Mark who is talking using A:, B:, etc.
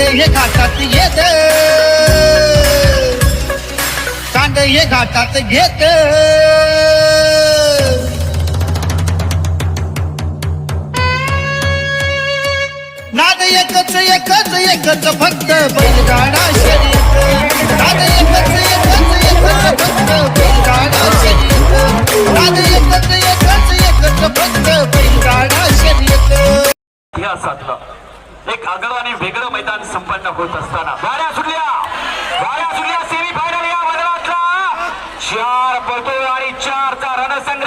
A: हे घाटात येत चांड हे घाटात घेत नाद एकच एकच एकच फक्त बैलगाडा शर्यत नाद एकच एकच एकच फक्त बैलगाडा शर्यत नाद एकच एकच एकच फक्त बैलगाडा शर्यत
B: इतिहासातलं एक आगळं आणि वेगळं मैदान संपन्न होत असताना. गाड्या सुटल्या. गाड्या सुटल्या. सेमी फायनल या मैदानातला चार परतोय आणि चारचा रणसंग्राम